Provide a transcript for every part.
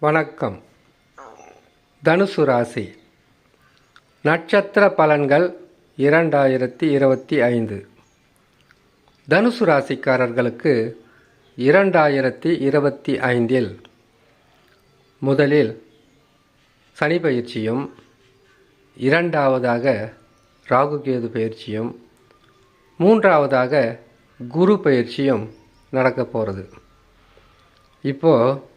வணக்கம். தனுசு ராசி. நட்சத்திர பலன்கள் இரண்டாயிரத்தி இருபத்தி ஐந்து. தனுசு ராசிக்காரர்களுக்கு இரண்டாயிரத்தி இருபத்தி ஐந்தில் முதலில் சனி பயிற்சியும் இரண்டாவதாக ராகுகேது பயிற்சியும் மூன்றாவதாக குரு பயிற்சியும் நடக்க போகிறது இப்போது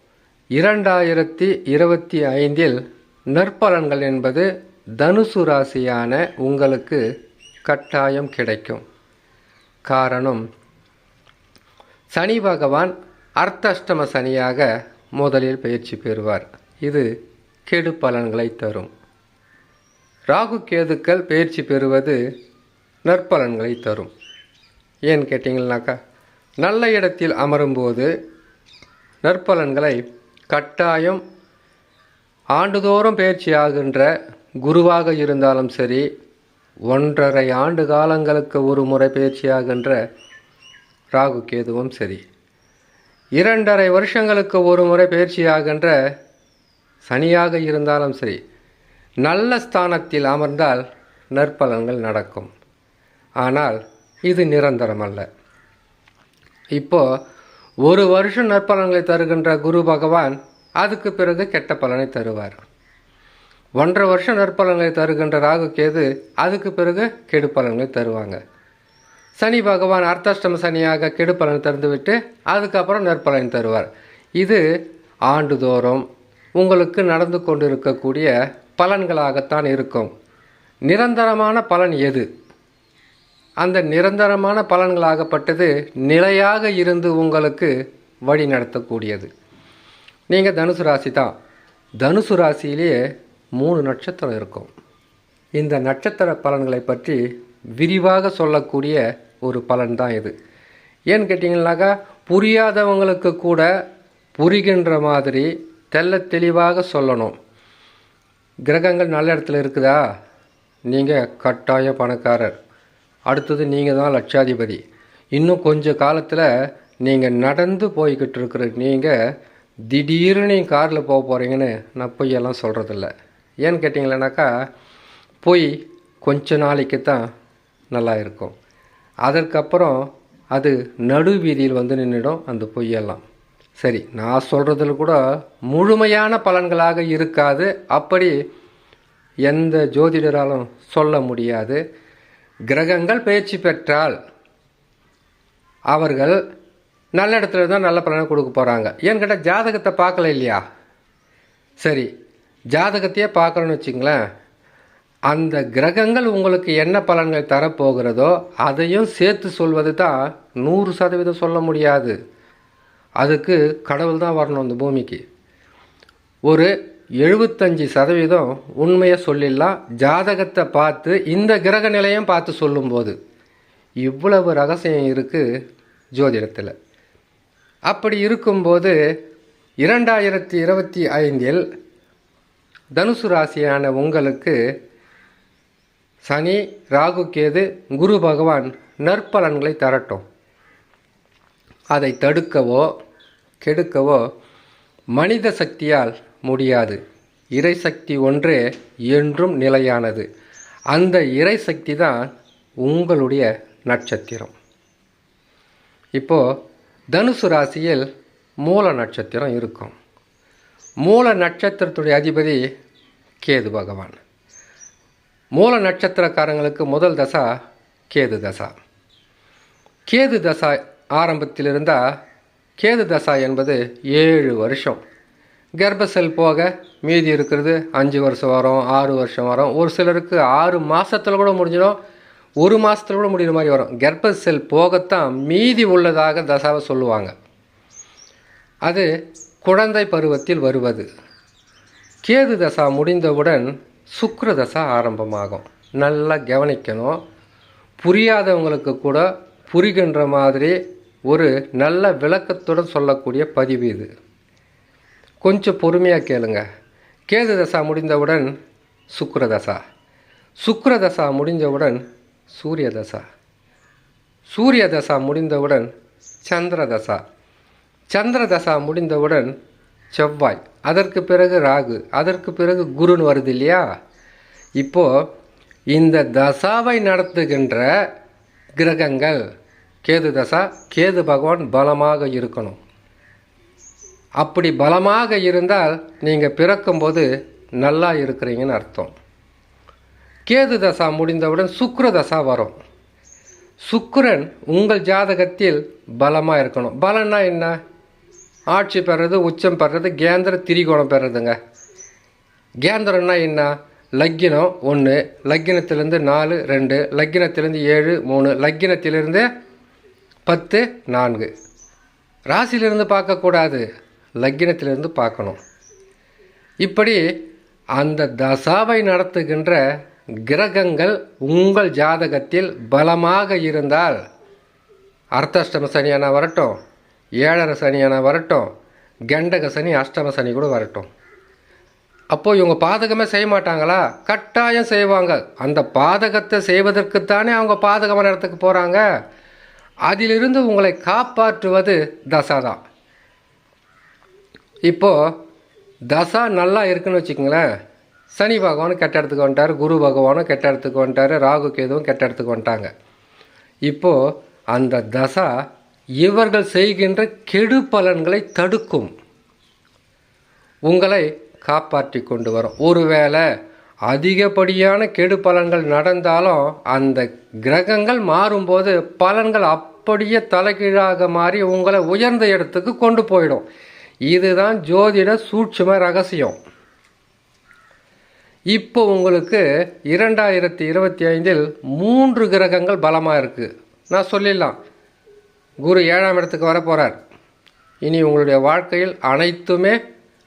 இரண்டாயிரத்தி இருபத்தி ஐந்தில் நற்பலன்கள் என்பது தனுசு ராசியான உங்களுக்கு கட்டாயம் கிடைக்கும். காரணம் சனி பகவான் அர்த்தஷ்டம சனியாக முதலில் பயிற்சி பெறுவார். இது கெடு பலன்களை தரும். ராகு கேதுக்கள் பயிற்சி பெறுவது நற்பலன்களை தரும். ஏன்னு கேட்டிங்கன்னாக்கா நல்ல இடத்தில் அமரும்போது நற்பலன்களை கட்டாயம் ஆண்டுதோறும் பயிற்சியாகின்ற குருவாக இருந்தாலும் சரி ஒன்றரை ஆண்டு காலங்களுக்கு ஒரு முறை பயிற்சியாகின்ற ராகு கேதுவும் சரி இரண்டரை வருஷங்களுக்கு ஒரு முறை பயிற்சியாகின்ற சனியாக இருந்தாலும் சரி நல்ல ஸ்தானத்தில் அமர்ந்தால் நற்பலன்கள் நடக்கும். ஆனால் இது நிரந்தரமல்ல. இப்போது ஒரு வருஷம் நற்பலன்களை தருகின்ற குரு பகவான் அதுக்கு பிறகு கெட்ட பலனை தருவார். ஒன்றரை வருஷம் நற்பலன்களை தருகின்ற ராகு கேது அதுக்கு பிறகு கெடு பலன்களை தருவாங்க. சனி பகவான் அர்த்தாஷ்டம சனியாக கெடு பலன் தந்துவிட்டு அதுக்கப்புறம் நற்பலன் தருவார். இது ஆண்டுதோறும் உங்களுக்கு நடந்து கொண்டிருக்கக்கூடிய பலன்களாகத்தான் இருக்கும். நிரந்தரமான பலன் எது? அந்த நிரந்தரமான பலன்களாகப்பட்டது நிலையாக இருந்து உங்களுக்கு வழி நடத்தக்கூடியது. நீங்கள் தனுசு ராசி தான். தனுசு ராசியிலேயே மூணு நட்சத்திரம் இருக்கும். இந்த நட்சத்திர பலன்களை பற்றி விரிவாக சொல்லக்கூடிய ஒரு பலன் தான் இது. ஏன்னு கேட்டிங்கனாக்கா புரியாதவங்களுக்கு கூட புரிகின்ற மாதிரி தெள்ள தெளிவாக சொல்லணும். கிரகங்கள் நல்ல இடத்துல இருக்குதா? நீங்கள் கட்டாய பணக்காரர். அடுத்தது நீங்கள் தான் லட்சாதிபதி. இன்னும் கொஞ்சம் காலத்தில் நீங்கள் நடந்து போய்கிட்டு இருக்கிற நீங்கள் திடீர்னு நீங்கள் காரில் போக போகிறீங்கன்னு நான் பொய்யெல்லாம் சொல்கிறதில்ல ஏன்னு கேட்டிங்களேனாக்கா பொய் கொஞ்ச நாளைக்கு தான் நல்லா இருக்கும். அதற்கப்புறம் அது நடு வீதியில் வந்து நின்றுடும் அந்த பொய்யெல்லாம். சரி நான் சொல்கிறதுல கூட முழுமையான பலன்களாக இருக்காது. அப்படி எந்த ஜோதிடராலும் சொல்ல முடியாது. கிரகங்கள் பயிற்சி பெற்றால் அவர்கள் நல்ல இடத்துல தான் நல்ல பலனை கொடுக்க போகிறாங்க ஏன்னு கேட்டால் ஜாதகத்தை பார்க்கல இல்லையா? சரி ஜாதகத்தையே பார்க்குறோன்னு வச்சுங்களேன் அந்த கிரகங்கள் உங்களுக்கு என்ன பலன்கள் தரப்போகிறதோ அதையும் சேர்த்து சொல்வது தான் நூறு சதவீதம் சொல்ல முடியாது. அதுக்கு கடவுள் தான் வரணும் இந்த பூமிக்கு. ஒரு எழுபத்தஞ்சி சதவீதம் உண்மையை சொல்லிடலாம். ஜாதகத்தை பார்த்து இந்த கிரக நிலையம் பார்த்து சொல்லும்போது இவ்வளவு ரகசியம் இருக்குது ஜோதிடத்தில். அப்படி இருக்கும்போது இரண்டாயிரத்தி இருபத்தி ஐந்தில் தனுசு ராசியான உங்களுக்கு சனி ராகு கேது குரு பகவான் நற்பலன்களை தரட்டும். அதை தடுக்கவோ கெடுக்கவோ மனித சக்தியால் முடியாது. இறைசக்தி ஒன்றே என்றும் நிலையானது. அந்த இறைசக்தி தான் உங்களுடைய நட்சத்திரம். இப்போது தனுசு ராசியில் மூல நட்சத்திரம் இருக்கும். மூல நட்சத்திரத்துடைய அதிபதி கேது பகவான். மூல நட்சத்திரக்காரங்களுக்கு முதல் தசா கேது தசா. கேது தசா ஆரம்பத்தில் இருந்தால் கேது தசா என்பது ஏழு வருஷம். கர்ப்ப செல் போக மீதி இருக்கிறது அஞ்சு வருஷம் வரும் ஆறு வருஷம் வரும். ஒரு சிலருக்கு ஆறு மாதத்தில் கூட முடிஞ்சிடும் ஒரு மாதத்தில் கூட முடிகிற மாதிரி வரும். கர்ப்ப செல் போகத்தான் மீதி உள்ளதாக தசாவை சொல்லுவாங்க. அது குழந்தை பருவத்தில் வருவது. கேது தசா முடிந்தவுடன் சுக்கர தசா ஆரம்பமாகும். நல்லா கவனிக்கணும். புரியாதவங்களுக்கு கூட புரிகின்ற மாதிரி ஒரு நல்ல விளக்கத்துடன் சொல்லக்கூடிய பதிவு இது. கொஞ்சம் பொறுமையாக கேளுங்க. கேது தசா முடிந்தவுடன் சுக்கரதசா சுக்கரதசா முடிந்தவுடன் முடிஞ்சவுடன் சூரிய தசா சூரிய தசா முடிந்தவுடன் சந்திரதசா. சந்திரதசா முடிந்தவுடன் செவ்வாய். அதற்கு பிறகு ராகு. அதற்கு பிறகு குருன்னு வருது இல்லையா? இப்போது இந்த தசாவை நடத்துகின்ற கிரகங்கள் கேது தசா கேது பகவான் பலமாக இருக்கணும். அப்படி பலமாக இருந்தால் நீங்கள் பிறக்கும்போது நல்லா இருக்கிறீங்கன்னு அர்த்தம். கேது தசா முடிந்தவுடன் சுக்கர தசா வரும். சுக்கரன் உங்கள் ஜாதகத்தில் பலமாக இருக்கணும். பலன்னா என்ன? ஆட்சி பெறது உச்சம் பெறது கேந்திர திரிகோணம் பெறதுங்க கேந்திரம்னா என்ன? லக்கினம் ஒன்று லக்கினத்திலேருந்து நாலு ரெண்டு லக்கினத்திலேருந்து ஏழு மூணு லக்கினத்திலேருந்தே பத்து நான்கு. ராசியிலிருந்து பார்க்கக்கூடாது. லக்கினத்திலிருந்து பார்க்கணும். இப்படி அந்த தசாவை நடத்துகின்ற கிரகங்கள் உங்கள் ஜாதகத்தில் பலமாக இருந்தால் அர்த்தாஷ்டம சனியான வரட்டும் ஏழரை சனியான வரட்டும் கண்டக சனி அஷ்டம சனி கூட வரட்டும். அப்போது இவங்க பாதகமே செய்ய மாட்டாங்களா? கட்டாயம் செய்வாங்க. அந்த பாதகத்தை செய்வதற்குத்தானே அவங்க பாதகமான இடத்துக்கு போகிறாங்க அதிலிருந்து உங்களை காப்பாற்றுவது தசா தான். இப்போது தசா நல்லா இருக்குன்னு வச்சுக்கோங்களேன். சனி பகவானும் கெட்ட இடத்துக்கு வந்துட்டார் குரு பகவானும் கெட்ட இடத்துக்கு வந்துட்டார் ராகு கேதுவும் கெட்ட இடத்துக்கு வந்துட்டாங்க. இப்போது அந்த தசா இவர்கள் செய்கின்ற கெடு பலன்களை தடுக்கும். உங்களை காப்பாற்றி கொண்டு வரும். ஒருவேளை அதிகப்படியான கெடு பலன்கள் நடந்தாலும் அந்த கிரகங்கள் மாறும்போது பலன்கள் அப்படியே தலைகீழாக மாறி உங்களை உயர்ந்த இடத்துக்கு கொண்டு போயிடும். இதுதான் ஜோதிட சூட்சும ரகசியம். இப்போ உங்களுக்கு இரண்டாயிரத்தி இருபத்தி ஐந்தில் மூன்று கிரகங்கள் பலமாக இருக்குது நான் சொல்லிடலாம். குரு ஏழாம் இடத்துக்கு வர போகிறார் இனி உங்களுடைய வாழ்க்கையில் அனைத்துமே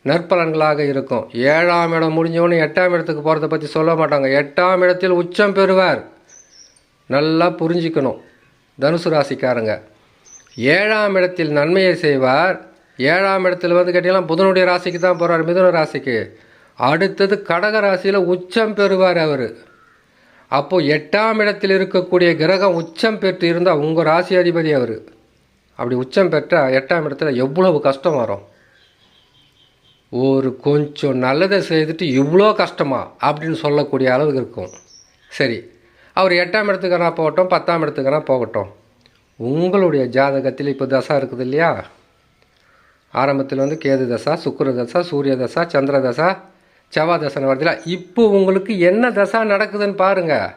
நற்பலன்களாக இருக்கும். ஏழாம் இடம் முடிஞ்சவொடனே எட்டாம் இடத்துக்கு போகிறத பற்றி சொல்ல மாட்டாங்க. எட்டாம் இடத்தில் உச்சம் பெறுவார். நல்லா புரிஞ்சிக்கணும். தனுசு ராசிக்காரங்க. ஏழாம் இடத்தில் நன்மையை செய்வார். ஏழாம் இடத்தில் வந்து கேட்டிங்கன்னா புதனுடைய ராசிக்கு தான் போகிறார் மிதுன ராசிக்கு. அடுத்தது கடக ராசியில் உச்சம் பெறுவார் அவர். அப்போது எட்டாம் இடத்தில் இருக்கக்கூடிய கிரகம் உச்சம் பெற்று இருந்தால் உங்கள் ராசி அதிபதி அவர். அப்படி உச்சம் பெற்றால் எட்டாம் இடத்துல எவ்வளவு கஷ்டம் வரும்? ஒரு கொஞ்சம் நல்லதை செய்துட்டு இவ்வளோ கஷ்டமா அப்படின்னு சொல்லக்கூடிய அளவுக்கு இருக்கும். சரி அவர் எட்டாம் இடத்துக்கான போகட்டும் பத்தாம் இடத்துக்கான போகட்டும். உங்களுடைய ஜாதகத்தில் இப்போ தசா இருக்குது இல்லையா? ஆரம்பத்தில் வந்து கேது தசா சுக்கர தசா சூரிய தசா சந்திர தசா செவ்வாய் தசைன்னு வருதுல இப்போ உங்களுக்கு என்ன தசா நடக்குதுன்னு பாருங்கள்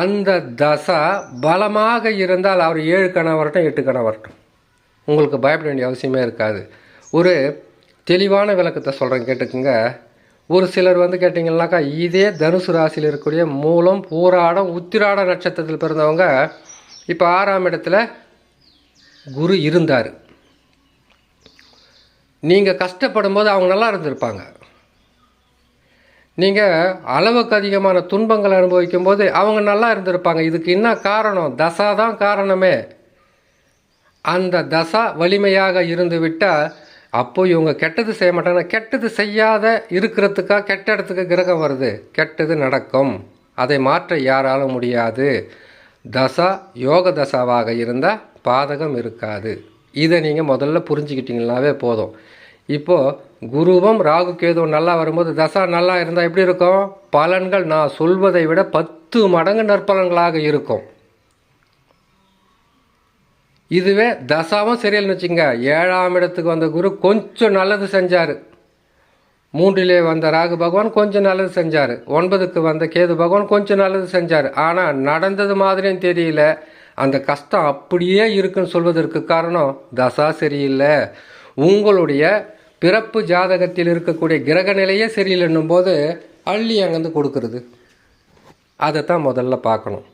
அந்த தசா பலமாக இருந்தால் அவர் ஏழு கணவரட்டும் எட்டு கணவரட்டும் உங்களுக்கு பயப்பட வேண்டிய அவசியமே இருக்காது. ஒரு தெளிவான விளக்கத்தை சொல்கிறேன் கேட்டுக்குங்க. ஒரு சிலர் வந்து கேட்டிங்கன்னாக்கா இதே தனுசு ராசியில் இருக்கக்கூடிய மூலம் பூராடம் உத்திராட நட்சத்திரத்தில் பிறந்தவங்க இப்போ ஆறாம் இடத்துல குரு இருந்தார். நீங்கள் கஷ்டப்படும் போது அவங்க நல்லா இருந்திருப்பாங்க. நீங்கள் அளவுக்கு அதிகமான துன்பங்களை அனுபவிக்கும் போது அவங்க நல்லா இருந்திருப்பாங்க. இதுக்கு என்ன காரணம்? தசா தான் காரணமே. அந்த தசா வலிமையாக இருந்து அப்போது அப்போ இவங்க கெட்டது செய்ய மாட்டாங்க. கெட்டது செய்யாத இருக்கிறதுக்காக கெட்ட இடத்துக்கு கிரகம் வருது. கெட்டது நடக்கும். அதை மாற்ற யாராலும் முடியாது. தசா யோக தசாவாக இருந்தால் பாதகம் இருக்காது. இதை நீங்கள் முதல்ல புரிஞ்சுக்கிட்டீங்கன்னாவே போதும். இப்போது குருவும் ராகு கேதுவும் நல்லா வரும்போது தசா நல்லா இருந்தால் எப்படி இருக்கும்? பலன்கள் நான் சொல்வதை விட பத்து மடங்கு நற்பலன்களாக இருக்கும். இதுவே தசாவும் சரியில்லைன்னு வச்சுங்க ஏழாம் இடத்துக்கு வந்த குரு கொஞ்சம் நல்லது செஞ்சார். மூன்றிலே வந்த ராகு பகவான் கொஞ்சம் நல்லது செஞ்சார். ஒன்பதுக்கு வந்த கேது பகவான் கொஞ்சம் நல்லது செஞ்சார். ஆனால் நடந்தது மாதிரியும் தெரியல. அந்த கஷ்டம் அப்படியே இருக்குன்னு சொல்வதற்கு காரணம் தசா சரியில்லை உங்களுடைய பிறப்பு ஜாதகத்தில் இருக்கக்கூடிய கிரக நிலையே சரியில்லைன்னும் போது அள்ளி அங்கேருந்து கொடுக்கறது. தான் முதல்ல பார்க்கணும்.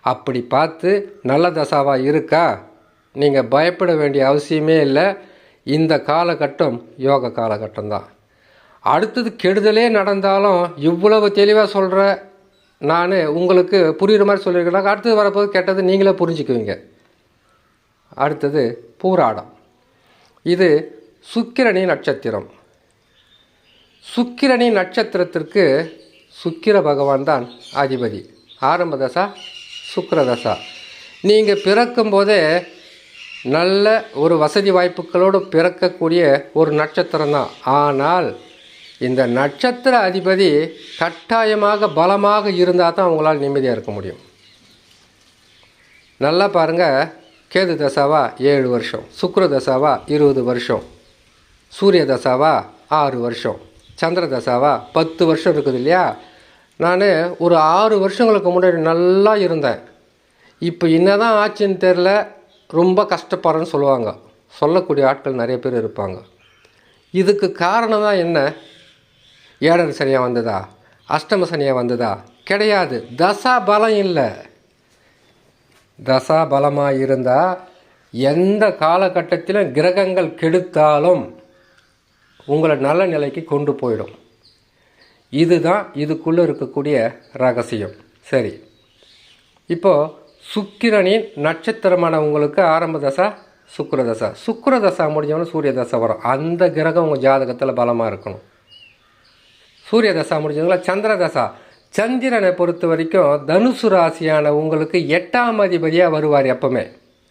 அப்படி பார்த்து நல்ல தசாவாக இருக்கா? நீங்கள் பயப்பட வேண்டிய அவசியமே இல்லை. இந்த காலகட்டம் யோக காலகட்டம் தான் அடுத்தது கெடுதலே நடந்தாலும் இவ்வளவு தெளிவாக சொல்கிற நான் உங்களுக்கு புரிகிற மாதிரி சொல்லியிருக்கேன் அடுத்தது வரப்போது கெட்டது நீங்களே புரிஞ்சுக்குவீங்க. அடுத்தது பூராடம். இது சுக்கிரணி நட்சத்திரம். சுக்கிரணி நட்சத்திரத்திற்கு சுக்கிர பகவான் தான் அதிபதி. ஆரம்ப தசா சுக்கரதசா நீங்கள் பிறக்கும்போதே நல்ல ஒரு வசதி வாய்ப்புகளோடு பிறக்கக்கூடிய ஒரு நட்சத்திரம் தான் ஆனால் இந்த நட்சத்திர அதிபதி கட்டாயமாக பலமாக இருந்தால் தான் அவங்களால் நிம்மதியாக இருக்க முடியும். நல்லா பாருங்கள் கேது தசாவா ஏழு வருஷம் சுக்கிர தசாவா இருபது வருஷம் சூரிய தசாவா ஆறு வருஷம் சந்திர தசாவா பத்து வருஷம் இருக்குது இல்லையா? நான் ஒரு ஆறு வருஷங்களுக்கு முன்னாடி நல்லா இருந்தேன். இப்போ என்ன தான் ஆச்சுன்னு தெரில ரொம்ப கஷ்டப்படுறேன்னு சொல்லுவாங்க. சொல்லக்கூடிய ஆட்கள் நிறைய பேர் இருப்பாங்க. இதுக்கு காரணம் தான் என்ன? ஏழரை சனியாக வந்ததா? அஷ்டம சனியாக வந்ததா? கிடையாது. தசா பலம் இல்லை. தசா பலமாக இருந்தால் எந்த காலகட்டத்திலும் கிரகங்கள் கெடுத்தாலும் உங்களை நல்ல நிலைக்கு கொண்டு போயிடும். இதுதான் இதுக்குள்ளே இருக்கக்கூடிய ரகசியம். சரி. இப்போது சுக்கிரனின் நட்சத்திரமான உங்களுக்கு ஆரம்ப தசா சுக்கிர தசா. சுக்கிர தசா முடிஞ்சவொடனே சூரிய தசை வரும். அந்த கிரகம் உங்கள் ஜாதகத்தில் பலமாக இருக்கணும். சூரிய தசா முடிஞ்சவங்கள சந்திர தசா. சந்திரனை பொறுத்த வரைக்கும் தனுசு ராசியான உங்களுக்கு எட்டாம் அதிபதியாக வருவார் எப்பவுமே.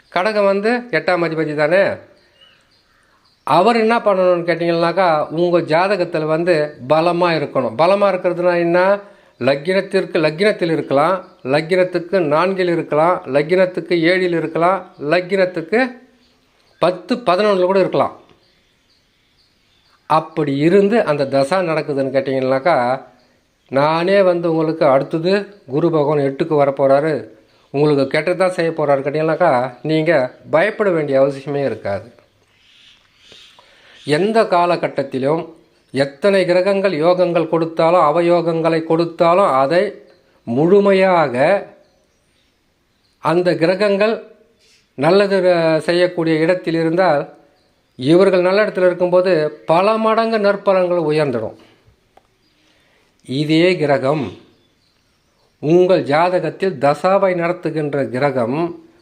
கடகம் வந்து எட்டாம் அதிபதி தானே? அவர் என்ன பண்ணணும்னு கேட்டிங்கன்னாக்கா உங்கள் ஜாதகத்தில் வந்து பலமாக இருக்கணும். பலமாக இருக்கிறதுனா என்ன? லக்கினத்திற்கு லக்கினத்தில் இருக்கலாம் லக்கினத்துக்கு நான்கில் இருக்கலாம் லக்கினத்துக்கு ஏழில் இருக்கலாம் லக்கினத்துக்கு பத்து பதினொன்றில் கூட இருக்கலாம். அப்படி இருந்து அந்த தசா நடக்குதுன்னு கேட்டிங்கனாக்கா நானே வந்து உங்களுக்கு அடுத்தது குரு பகவான் எட்டுக்கு வரப்போகிறாரு உங்களுக்கு கெட்டதான் செய்ய போகிறாரு கேட்டிங்கனாக்கா நீங்கள் பயப்பட வேண்டிய அவசியமே இருக்காது. எந்த காலகட்டத்திலும் எத்தனை கிரகங்கள் யோகங்கள் கொடுத்தாலும் அவயோகங்களை கொடுத்தாலும் அதை முழுமையாக அந்த கிரகங்கள் நல்லது செய்யக்கூடிய இடத்தில் இருந்தால் இவர்கள் நல்ல இடத்துல இருக்கும்போது பல மடங்கு நற்பலங்கள் உயர்ந்துடும். இதே கிரகம் உங்கள் ஜாதகத்தில் தசாவை நடத்துகின்ற கிரகம்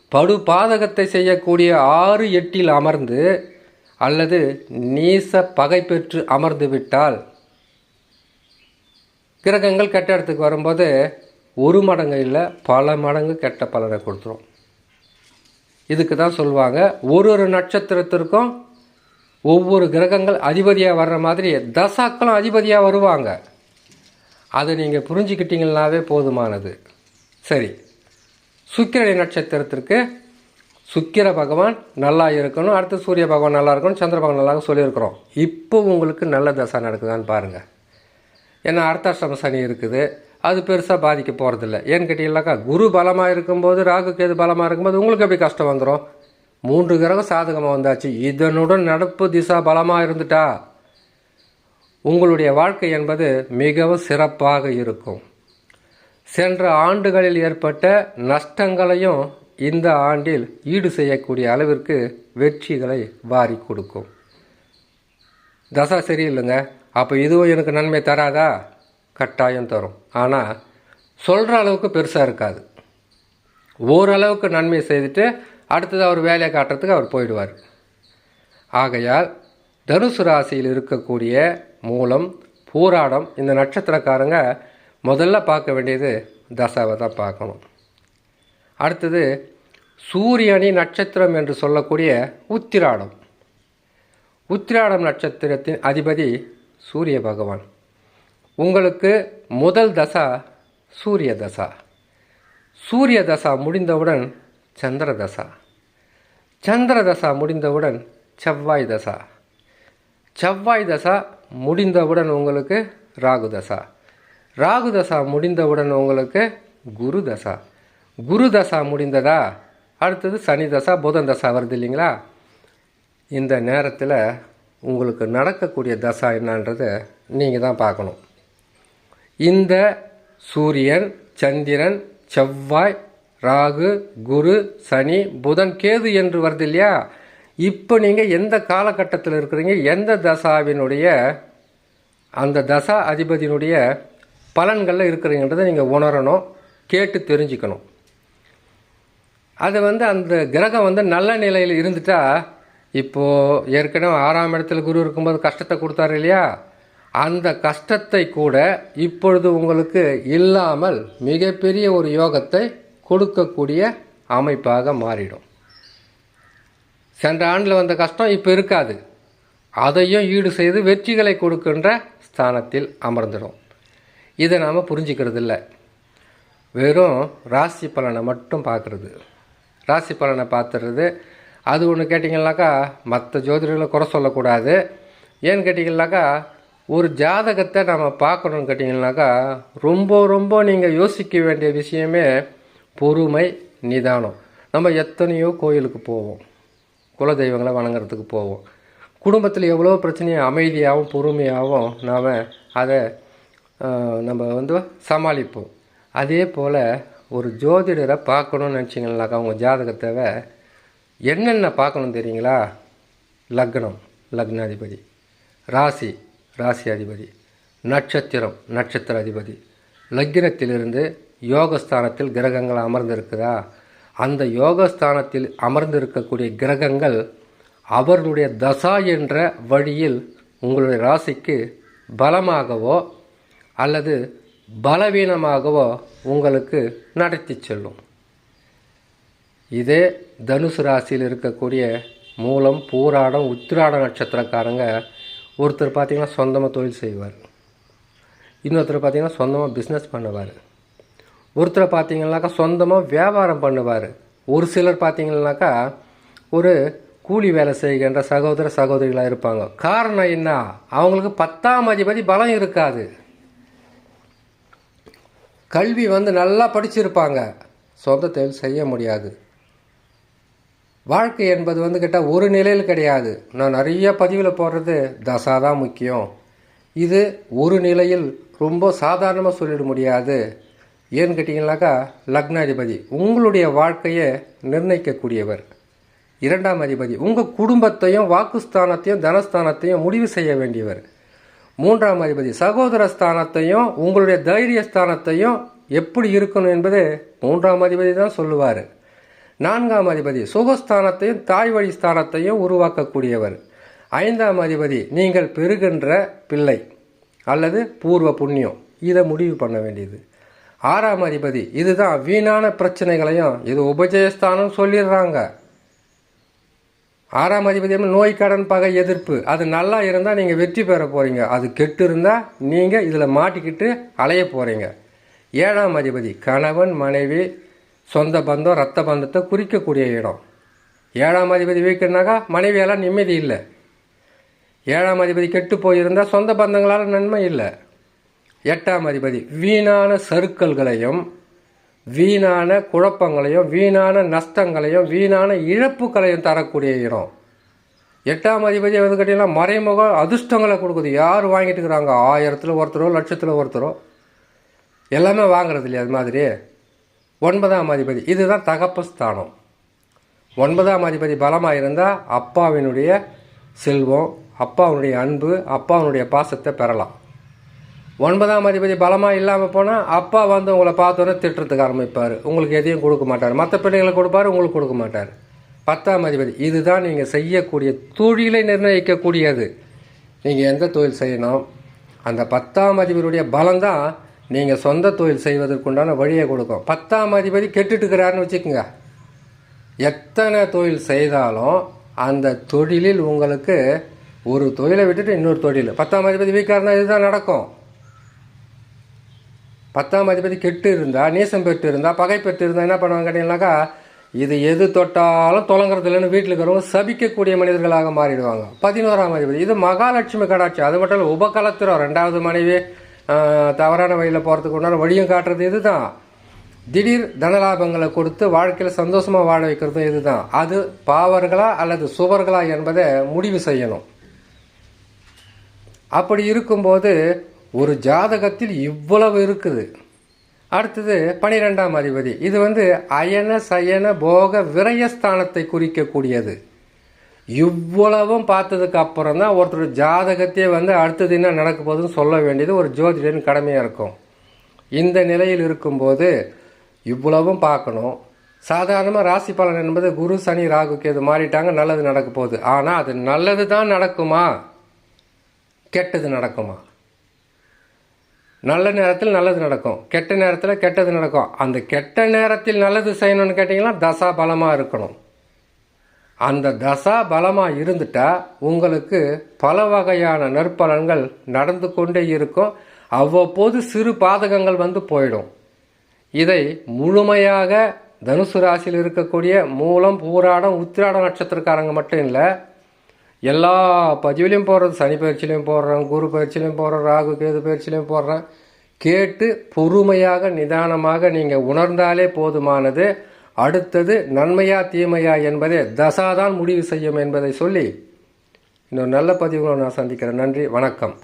படு பாதகத்தை செய்யக்கூடிய ஆறு எட்டில் அமர்ந்து அல்லது நீச பகை பெற்று அமர்ந்து விட்டால் கிரகங்கள் கெட்ட இடத்துக்கு வரும்போது ஒரு மடங்கு இல்லை பல மடங்கு கெட்ட பலனை கொடுத்துரும். இதுக்கு தான் சொல்லுவாங்க ஒரு ஒரு நட்சத்திரத்திற்கும் ஒவ்வொரு கிரகங்கள் அதிபதியாக வர்ற மாதிரி தசாக்களும் அதிபதியாக வருவாங்க. அதை நீங்கள் புரிஞ்சுக்கிட்டீங்கன்னாவே போதுமானது. சரி. சுக்கிரனை நட்சத்திரத்திற்கு சுக்கிர பகவான் நல்லா இருக்கணும் அடுத்து சூரிய பகவான் நல்லா இருக்கணும் சந்திர பகவான் நல்லா சொல்லியிருக்கிறோம். இப்போ உங்களுக்கு நல்ல தசை நடக்குதான்னு பாருங்கள் ஏன்னா அர்த்தாஷ்டம சனி இருக்குது. அது பெருசாக பாதிக்க போகிறதில்ல ஏன்னு கேட்டீங்கன்னாக்கா குரு பலமாக இருக்கும்போது ராகு கேது பலமாக இருக்கும்போது உங்களுக்கு எப்படி கஷ்டம் வந்துடும் மூன்று கிரகம் சாதகமாக வந்தாச்சு. இதனுடன் நடப்பு திசா பலமாக இருந்துட்டா. உங்களுடைய வாழ்க்கை என்பது மிகவும் சிறப்பாக இருக்கும். சென்ற ஆண்டுகளில் ஏற்பட்ட நஷ்டங்களையும் இந்த ஆண்டில் ஈடு செய்யக்கூடிய அளவிற்கு வெற்றிகளை வாரி கொடுக்கும். தசா சரியில்லைங்க. அப்போ இதுவும் எனக்கு நன்மை தராதா? கட்டாயம் தரும். ஆனால் சொல்கிற அளவுக்கு பெருசாக இருக்காது. ஓரளவுக்கு நன்மை செய்துட்டு அடுத்தது அவர் வேலையை காட்டுறதுக்கு அவர் போயிடுவார். ஆகையால் தனுசு ராசியில் இருக்கக்கூடிய மூலம் பூராடம் இந்த நட்சத்திரக்காரங்க முதல்ல பார்க்க வேண்டியது தசாவை தான் பார்க்கணும். அடுத்தது சூரியனி நட்சத்திரம் என்று சொல்லக்கூடிய உத்திராடம். உத்திராடம் நட்சத்திரத்தின் அதிபதி சூரிய பகவான். உங்களுக்கு முதல் தசா சூரிய தசா. சூரிய தசா முடிந்தவுடன் சந்திர தசா. சந்திர தசா முடிந்தவுடன் செவ்வாய் தசா. செவ்வாய் தசா முடிந்தவுடன் உங்களுக்கு ராகு தசா. ராகு தசா முடிந்தவுடன் உங்களுக்கு குரு தசா. குரு தசா முடிந்ததா? அடுத்தது சனி தசா புதன் தசா வருது இல்லைங்களா? இந்த நேரத்தில் உங்களுக்கு நடக்கக்கூடிய தசா என்னன்றதை நீங்கள் தான் பார்க்கணும். இந்த சூரியன் சந்திரன் செவ்வாய் ராகு குரு சனி புதன் கேது என்று வருது இல்லையா? இப்போ நீங்கள் எந்த காலகட்டத்தில் இருக்கிறீங்க? எந்த தசாவினுடைய அந்த தசா அதிபதியினுடைய பலன்களில் இருக்கிறீங்கன்றதை நீங்கள் உணரணும் கேட்டு தெரிஞ்சுக்கணும். அது வந்து அந்த கிரகம் வந்து நல்ல நிலையில் இருந்துட்டா இப்போது ஏற்கனவே ஆறாம் இடத்துல குரு இருக்கும்போது கஷ்டத்தை கொடுத்தாரு இல்லையா? அந்த கஷ்டத்தை கூட இப்பொழுது உங்களுக்கு இல்லாமல் மிகப்பெரிய ஒரு யோகத்தை கொடுக்கக்கூடிய அமைப்பாக மாறிடும். சென்ற ஆண்டில் வந்த கஷ்டம் இப்போ இருக்காது. அதையும் ஈடு செய்து வெற்றிகளை கொடுக்கின்ற ஸ்தானத்தில் அமர்ந்துடும். இதை நாம் புரிஞ்சுக்கிறது இல்லை வெறும் ராசி பலனை மட்டும் பார்க்குறது. ராசி பலனை பார்த்துடுறது. அது ஒன்று கேட்டிங்கனாக்கா மற்ற ஜோதிடர்களை குறை சொல்லக்கூடாது. ஏன்னு கேட்டிங்கனாக்கா ஒரு ஜாதகத்தை நம்ம பார்க்கணுன்னு கேட்டிங்கனாக்கா ரொம்ப ரொம்ப நீங்கள் யோசிக்க வேண்டிய விஷயமே பொறுமை நிதானம். நம்ம எத்தனையோ கோயிலுக்கு போவோம். குலதெய்வங்களை வணங்குறதுக்கு போவோம். குடும்பத்தில் எவ்வளோ பிரச்சனையும் அமைதியாகவும் பொறுமையாகவும் நாம் அதை நம்ம வந்து சமாளிப்போம். அதே போல் ஒரு ஜோதிடரை பார்க்கணும்னு நினச்சிங்கனாக்கா உங்கள் ஜாதகத்தை என்னென்ன பார்க்கணும் தெரியுங்களா? லக்னம் லக்னாதிபதி. ராசி ராசி அதிபதி நட்சத்திரம் நட்சத்திர அதிபதி லக்னத்திலிருந்து யோகஸ்தானத்தில் கிரகங்கள் அமர்ந்திருக்குதா? அந்த யோகஸ்தானத்தில் அமர்ந்திருக்கக்கூடிய கிரகங்கள் அவர்களுடைய தசா என்ற வழியில் உங்களுடைய ராசிக்கு பலமாகவோ அல்லது பலவீனமாகவோ உங்களுக்கு நடத்தி செல்லும். இதே தனுசு ராசியில் இருக்கக்கூடிய மூலம் பூராடம் உத்திராட நட்சத்திரக்காரங்க ஒருத்தர் பார்த்திங்கன்னா சொந்தமாக தொழில் செய்வார். இன்னொருத்தர் பார்த்திங்கன்னா சொந்தமாக பிஸ்னஸ் பண்ணுவார். ஒருத்தரை பார்த்திங்கனாக்கா சொந்தமாக வியாபாரம் பண்ணுவார். ஒரு சிலர் பார்த்திங்கனாக்கா ஒரு கூலி வேலை செய்கின்ற சகோதர சகோதரிகளாக இருப்பாங்க. காரணம் என்ன? அவங்களுக்கு பத்தாம் அதிபதி பலம் இருக்காது. கல்வி வந்து நல்லா படிச்சிருப்பாங்க. சொந்த தொழில் செய்ய முடியாது. வாழ்க்கை என்பது வந்து கேட்டால் ஒரு நிலையில் கிடையாது. நான் நிறைய பதிவில் போடுறது தசா தான் முக்கியம். இது ஒரு நிலையில் ரொம்ப சாதாரணமாக சொல்லிட முடியாது. ஏன்னு கேட்டிங்கனாக்கா லக்னாதிபதி உங்களுடைய வாழ்க்கையை நிர்ணயிக்கக்கூடியவர். இரண்டாம் அதிபதி உங்கள் குடும்பத்தையும் வாக்குஸ்தானத்தையும் தனஸ்தானத்தையும் முடிவு செய்ய வேண்டியவர். மூன்றாம் அதிபதி சகோதர ஸ்தானத்தையும் உங்களுடைய தைரிய ஸ்தானத்தையும் எப்படி இருக்கணும் என்பது மூன்றாம் அதிபதி தான் சொல்லுவார். நான்காம் அதிபதி சுகஸ்தானத்தையும் தாய் வழி ஸ்தானத்தையும் உருவாக்கக்கூடியவர். ஐந்தாம் அதிபதி நீங்கள் பெறுகின்ற பிள்ளை அல்லது பூர்வ புண்ணியம். இதை முடிவு பண்ண வேண்டியது. ஆறாம் அதிபதி இதுதான் வீணான பிரச்சனைகளையும் இது உபஜயஸ்தானம் சொல்லிடுறாங்க. ஆறாம் அதிபதி நோய் கடன் பகை எதிர்ப்பு. அது நல்லா இருந்தால் நீங்கள் வெற்றி பெற போகிறீங்க அது கெட்டு இருந்தால் நீங்கள் இதில் மாட்டிக்கிட்டு அலைய போகிறீங்க ஏழாம் அதிபதி கணவன் மனைவி சொந்த பந்தம் ரத்த பந்தத்தை குறிக்கக்கூடிய இடம். ஏழாம் அதிபதி வீக்குனாக்கா மனைவியெல்லாம் நிம்மதி இல்லை. ஏழாம் அதிபதி கெட்டு போயிருந்தால் சொந்த பந்தங்களால் நன்மை இல்லை. எட்டாம் அதிபதி வீணான சருக்கல்களையும் வீணான குழப்பங்களையும் வீணான நஷ்டங்களையும் வீணான இழப்புகளையும் தரக்கூடிய இடம். எட்டாம் அதிபதி வந்து கேட்டிங்கன்னா மறைமுக அதிர்ஷ்டங்களை கொடுக்குது. யார் வாங்கிட்டு இருக்கிறாங்க? ஆயிரத்தில் ஒருத்தரோ லட்சத்தில் ஒருத்தரோ. எல்லாமே வாங்குறது இல்லையா அது மாதிரி? ஒன்பதாம் அதிபதி. இதுதான் தகப்பு ஸ்தானம். ஒன்பதாம் அதிபதி பலமாக இருந்தால் அப்பாவினுடைய செல்வம் அப்பாவினுடைய அன்பு அப்பாவினுடைய பாசத்தை பெறலாம். ஒன்பதாம் அதிபதி பலமாக இல்லாமல் போனால் அப்பா வந்து உங்களை பார்த்தோன்னே திட்டுறதுக்கு ஆரம்பிப்பார். உங்களுக்கு எதையும் கொடுக்க மாட்டார். மற்ற பிள்ளைங்களை கொடுப்பாரு உங்களுக்கு கொடுக்க மாட்டார். பத்தாம் அதிபதி இதுதான் நீங்கள் செய்யக்கூடிய தொழிலை நிர்ணயிக்கக்கூடியது. நீங்கள் எந்த தொழில் செய்யணும்? அந்த பத்தாம் அதிபதியுடைய பலம்தான் நீங்கள் சொந்த தொழில் செய்வதற்குண்டான வழியை கொடுக்கும். பத்தாம் அதிபதி கெட்டுட்டுக்கிறாருன்னு வச்சுக்கோங்க. எத்தனை தொழில் செய்தாலும் அந்த தொழிலில் உங்களுக்கு ஒரு தொழிலை விட்டுட்டு இன்னொரு தொழில். பத்தாம் அதிபதி வீக்காக இதுதான் நடக்கும். பத்தாம் அதிபதி கெட்டு இருந்தால் நீசம் பெற்று இருந்தால் பகை பெற்று இருந்தால் என்ன பண்ணுவாங்க கேட்டீங்கன்னாக்கா இது எது தொட்டாலும் தொலைங்கிறது இல்லைன்னு வீட்டில் இருக்கிறவங்க சபிக்கக்கூடிய மனிதர்களாக மாறிடுவாங்க. பதினோராம் அதிபதி. இது மகாலட்சுமி கடாட்சி. அது மட்டும் இல்லை உபகலத்திரம். ரெண்டாவது மனைவி தவறான வழியில் போகிறதுக்கு உண்டான வழியும் காட்டுறது இதுதான். திடீர் தனலாபங்களை கொடுத்து வாழ்க்கையில் சந்தோஷமாக வாழ வைக்கிறதும் இதுதான். அது பாவர்களா அல்லது சுவர்களா என்பதை முடிவு செய்யணும். அப்படி இருக்கும்போது ஒரு ஜாதகத்தில் இவ்வளவு இருக்குது. அடுத்தது பனிரெண்டாம் அதிபதி. இது வந்து அயன சயன போக விரயஸ்தானத்தை குறிக்கக்கூடியது. இவ்வளவும் பார்த்ததுக்கு அப்புறம் தான் ஒருத்தர் ஜாதகத்தையே வந்து அடுத்தது என்ன நடக்க போகுதுன்னு சொல்ல வேண்டியது ஒரு ஜோதிடன் கடமையாக இருக்கும். இந்த நிலையில் இருக்கும்போது இவ்வளவும் பார்க்கணும். சாதாரணமாக ராசி பலன் என்பது குரு சனி ராகுக்கு இது மாறிட்டாங்க நல்லது நடக்க போகுது. ஆனால் அது நல்லது தான் நடக்குமா? கெட்டது நடக்குமா? நல்ல நேரத்தில் நல்லது நடக்கும். கெட்ட நேரத்தில் கெட்டது நடக்கும். அந்த கெட்ட நேரத்தில் நல்லது செய்யணும்னு கேட்டிங்கன்னா தசா பலமாக இருக்கணும். அந்த தசா பலமாக இருந்துட்டால் உங்களுக்கு பல வகையான நற்பலன்கள் நடந்து கொண்டே இருக்கும். அவ்வப்போது சிறு பாதகங்கள் வந்து போயிடும். இதை முழுமையாக தனுசு ராசியில் இருக்கக்கூடிய மூலம் பூராடம் உத்திராட நட்சத்திரக்காரங்க மட்டும் இல்லை எல்லா பதிவுலையும் போடுறது சனி பயிற்சிலையும் போடுறேன் குரு பயிற்சிலையும் போடுறேன் ராகு கேது பயிற்சிலையும் போடுறேன். கேட்டு பொறுமையாக நிதானமாக நீங்கள் உணர்ந்தாலே போதுமானது. அடுத்தது நன்மையா தீமையா என்பதை தசாதான் முடிவு செய்யும் என்பதை சொல்லி இன்னொரு நல்ல பதிவுகளை நான் சந்திக்கிறேன். நன்றி வணக்கம்.